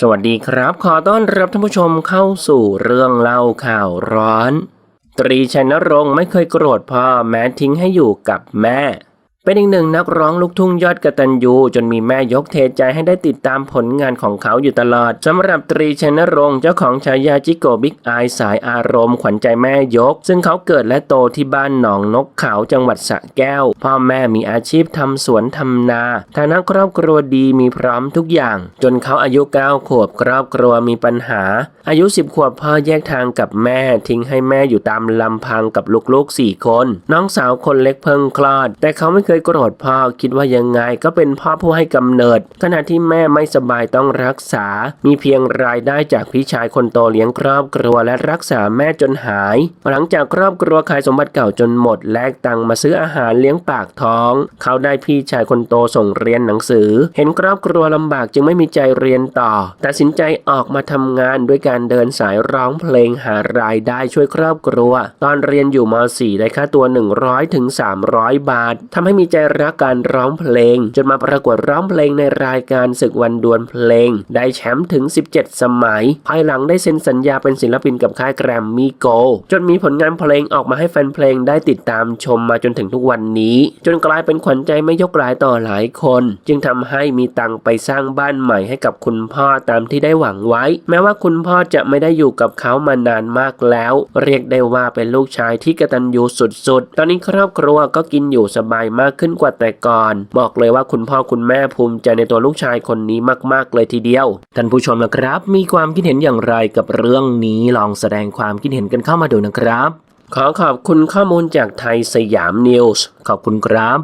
สวัสดีครับ ขอต้อนรับท่านผู้ชมเข้าสู่เรื่องเล่าข่าวร้อน ตรีชัยนรงค์ไม่เคยโกรธพ่อแม้ทิ้งให้อยู่กับแม่ เป็นอีกหนึ่งนักร้องลูกทุ่งยอดกตัญญูจนมีแม่ยกเทใจให้ได้ติดตามผลงานของเขาอยู่ตลอดสำหรับตรีชนรงค์เจ้าของฉายาจิโกบิ๊กอายสายอารมณ์ขวัญใจแม่ยก ซึ่งเขาเกิดและโตที่บ้านหนองนกเขาจังหวัดสระแก้ว พ่อแม่มีอาชีพทำสวนทำนาฐานะครอบครัวดีมีพร้อมทุกอย่าง จนเขาอายุ9ขวบครอบครัวมีปัญหา อายุ 10 ขวบพ่อแยกทางกับแม่ทิ้งให้แม่อยู่ตามลำพังกับลูกๆสี่คน น้องสาวคนเล็กเพิ่งคลอด แต่เขาไม่เคยโกรธพ่อคิดว่ายังไงก็เป็นพ่อผู้ให้กำเนิด ขณะที่แม่ไม่สบายต้องรักษา มีเพียงรายได้จากพี่ชายคนโตเลี้ยงครอบครัวและรักษาแม่จนหาย หลังจากครอบครัวขายสมบัติเก่าจนหมด แลกตังค์มาซื้ออาหารเลี้ยงปากท้อง เขาได้พี่ชายคนโตส่งเรียนหนังสือ เห็นครอบครัวลำบากจึงไม่มีใจเรียนต่อ ตัดสินใจออกมาทำงานด้วยการเดินสายร้องเพลงหารายได้ช่วยครอบครัว ตอนเรียนอยู่ม .4 ได้ค่าตัว 100ถึง300 บาททำให้มีใจรักการร้องเพลง จนมาประกวดร้องเพลงในรายการศึกวันดวลเพลง ได้แชมป์ถึง 17 สมัย ภายหลังได้เซ็นสัญญาเป็นศิลปินกับค่ายแกรมมี่โกจนมีผลงานเพลงออกมาให้แฟนเพลงได้ติดตามชมมาจนถึงทุกวันนี้ จนกลายเป็นขวัญใจไม่ยกรายต่อหลายคน จึงทำให้มีตังไปสร้างบ้านใหม่ให้กับคุณพ่อตามที่ได้หวังไว้ แม้ว่าคุณพ่อจะไม่ได้อยู่กับเขามานานมากแล้ว เรียกได้ว่าเป็นลูกชายที่กตัญญูสุดๆ ตอนนี้ครอบครัวก็กินอยู่สบายมากขึ้นกว่าแต่ก่อน บอกเลยว่าคุณพ่อคุณแม่ภูมิใจในตัวลูกชายคนนี้มาก ๆ เลยทีเดียว ท่านผู้ชมนะครับ มีความคิดเห็นอย่างไรกับเรื่องนี้ลองแสดงความคิดเห็นกันเข้ามาดูนะครับ ขอขอบคุณข้อมูลจากไทยสยามนิวส์ขอบคุณครับ